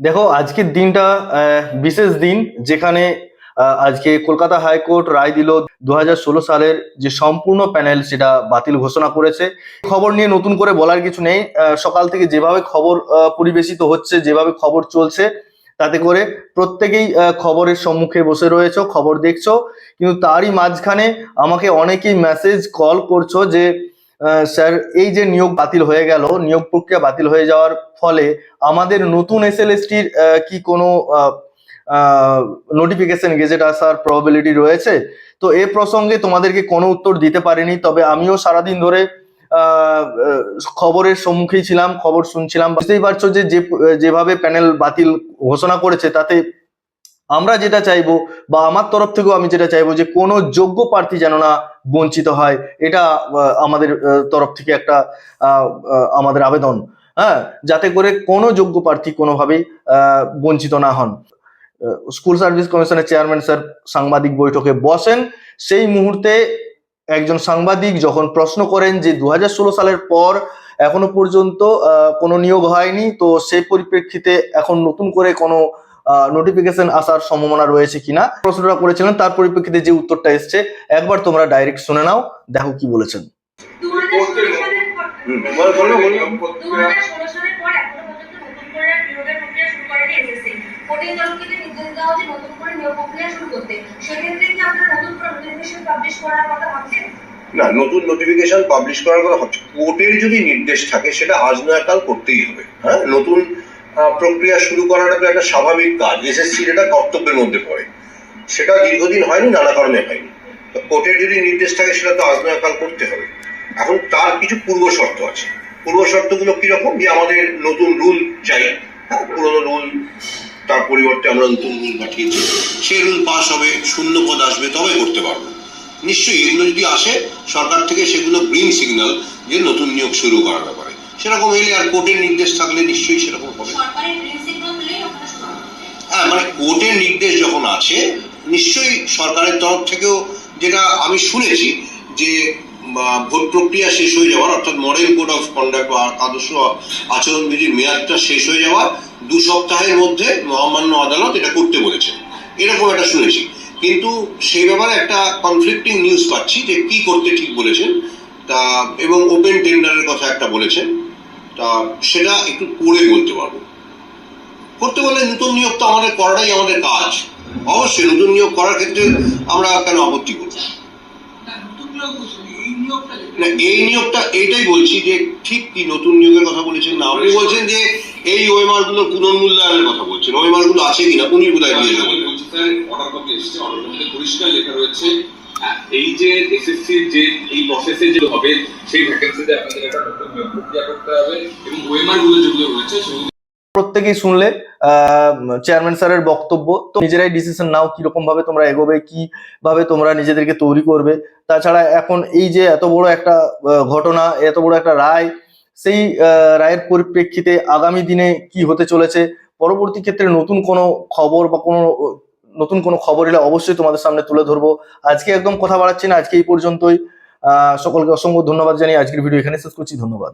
দেখো আজকের দিনটা আহ, বিশেষ দিন যেখানে আহ, আজকে কলকাতা হাইকোর্ট রায় দিল দু হাজার ষোলো সালের যে সম্পূর্ণ প্যানেল সেটা বাতিল ঘোষণা করেছে। খবর নিয়ে নতুন করে বলার কিছু নেই। আহ, সকাল থেকে যেভাবে খবর আহ, পরিবেশিত হচ্ছে যেভাবে খবর চলছে তাতে করে প্রত্যেকেই খবরের সম্মুখে বসে রয়েছো, খবর দেখছ। কিন্তু তারই মাঝখানে আমাকে অনেকেই মেসেজ কল করছ যে স্যার, এই যে নিয়োগ বাতিল হয়ে গেল, নিয়োগ প্রক্রিয়া বাতিল হয়ে যাওয়ার ফলে আমাদের নতুন এস এসএলএসটির কি কোনো নোটিফিকেশন গেজেট আসার প্রবাবিলিটি রয়েছে? তো এ প্রসঙ্গে তোমাদেরকে কোনো উত্তর দিতে পারিনি, তবে আমিও সারাদিন ধরে খবরের সম্মুখেই ছিলাম, খবর শুনছিলাম। বুঝতেই পারছ যে যেভাবে প্যানেল বাতিল ঘোষণা করেছে, তাতে আমরা যেটা চাইব বা আমার তরফ থেকেও আমি যেটা চাইব যে কোনো যোগ্য প্রার্থী যেন না বঞ্চিত হয়, এটা আমাদের তরফ থেকে একটা আমাদের আবেদন। হ্যাঁ যাতে করে কোনো যোগ্য প্রার্থী কোনোভাবেই বঞ্চিত না হন। স্কুল সার্ভিস কমিশনের চেয়ারম্যান স্যার সাংবাদিক বৈঠকে বসেন। সেই মুহূর্তে একজন সাংবাদিক যখন প্রশ্ন করেন যে দু হাজার ষোলো সালের পর এখনও পর্যন্ত আহ, কোনো নিয়োগ হয়নি তো সেই পরিপ্রেক্ষিতে এখন নতুন করে কোনো নোটিফিকেশন আসার সম্ভাবনা রয়েছে কিনা? প্রশ্নটা করেছিলেন তার পরিপ্রেক্ষিতে যে উত্তরটা এসছে একবার তোমরা ডাইরেক্ট শুনে নাও দেখো কি বলেছেন। সালের পর বলো, বলো, বলো। দু হাজার ষোলো সালের পর এখনও পর্যন্ত নতুন করে নিয়োগের প্রক্রিয়া শুরু করেনি এসএসসি কোর্টের তরফ থেকে নির্দেশ দেওয়া হচ্ছে নতুন করে নিয়োগ প্রক্রিয়া শুরু করতে। সেক্ষেত্রে কি আপনারা নতুন করে নোটিফিকেশন পাবলিশ করার কথা ভাবছেন? না, নতুন নোটিফিকেশন পাবলিশ করার কথা হচ্ছে কোর্টের যদি নির্দেশ থাকে, সেটা আজ নয় কাল করতেই হবে। হ্যাঁ নতুন প্রক্রিয়া শুরু করাটা তো একটা স্বাভাবিক কাজ। এসএসসির এটা কর্তব্যের মধ্যে পড়ে। সেটা দীর্ঘদিন হয়নি, নানা কারণে হয়নি। তো কোর্টের যদি নির্দেশ থাকে, সেটা তো আজ নয় কাল করতে হবে। এখন তার কিছু পূর্ব শর্ত আছে। পূর্ব শর্তগুলো কীরকম? যে আমাদের নতুন রুল চাই। হ্যাঁ পুরোনো রুল তার পরিবর্তে আমরা নতুন রুল পাঠিয়েছি। সেই রুল পাস হবে শূন্য পদ আসবে তবে করতে পারব। নিশ্চয়ই এগুলো যদি আসে সরকার থেকে সেগুলো গ্রিন সিগন্যাল যে নতুন নিয়োগ শুরু করার ব্যাপারে। সেরকম এলে আর কোর্টের নির্দেশ থাকলে নিশ্চয়ই সেরকম হবে। হ্যাঁ মানে কোর্টের নির্দেশ যখন আছে নিশ্চয়ই সরকারের তরফ থেকেও যেটা আমি শুনেছি যে ভোট প্রক্রিয়া শেষ হয়ে যাওয়ার অর্থাৎ মডেল কোড অফ কন্ডাক্ট বা আদর্শ আচরণবিধির মেয়াদটা শেষ হয়ে যাওয়ার দু সপ্তাহের মধ্যে মহামান্য আদালত এটা করতে বলেছেন। এরকম একটা শুনেছি। কিন্তু সেই ব্যাপারে একটা কনফ্লিক্টিং নিউজ পাচ্ছি যে কি করতে ঠিক বলেছেন। তা, এবং ওপেন টেন্ডারের কথা একটা বলেছেন। তা, সেটা একটু পরে বলতে পারব। করতে বলে নতুন নিয়োগ তো আমাদের করাটাই আমাদের কাজ। অবশ্যই নতুন নিয়োগ করার ক্ষেত্রে আমরা কেন আপত্তি করব? না, এই নিয়োগটা, এইটাই বলছি যে ঠিক কি নতুন নিয়োগের কথা বলেছেন না এই ওয়েমারগুলোর পুনর্মূল্যায়নের কথা বলছেন ওয়েমারগুলো আছে কিনা উনি বোধহয় অর্ডার কপি এসেছে অর্ডার কপিতে পরিষ্কার লেখা রয়েছে। আহ, এই যে এসএসসি যে এই প্রসেসে যে হবে সেই ভ্যাকেন্সিতে আপনাদের একটা প্রক্রিয়া করতে হবে এবং ওয়েমারগুলো যেগুলো রয়েছে সেগুলো প্রত্যেকেই শুনলে চেয়ারম্যান স্যারের বক্তব্য তো নিজেরাই ডিসিশন নাও কীরকম ভাবে তোমরা এগোবে কি ভাবে তোমরা নিজেদেরকে তৈরি করবে। তাছাড়া এখন এই যে এত বড় একটা ঘটনা এত বড় একটা রায় সেই রায়ের পরিপ্রেক্ষিতে আগামী দিনে কি হতে চলেছে? পরবর্তী ক্ষেত্রে নতুন কোনো খবর বা কোনো, নতুন কোনো খবর এলে অবশ্যই তোমাদের সামনে তুলে ধরবো। আজকে একদম কথা বাড়াচ্ছি না, আজকে এই পর্যন্তই। সকলকে অসংখ্য ধন্যবাদ জানিয়ে আজকের ভিডিও এখানে শেষ করছি। ধন্যবাদ।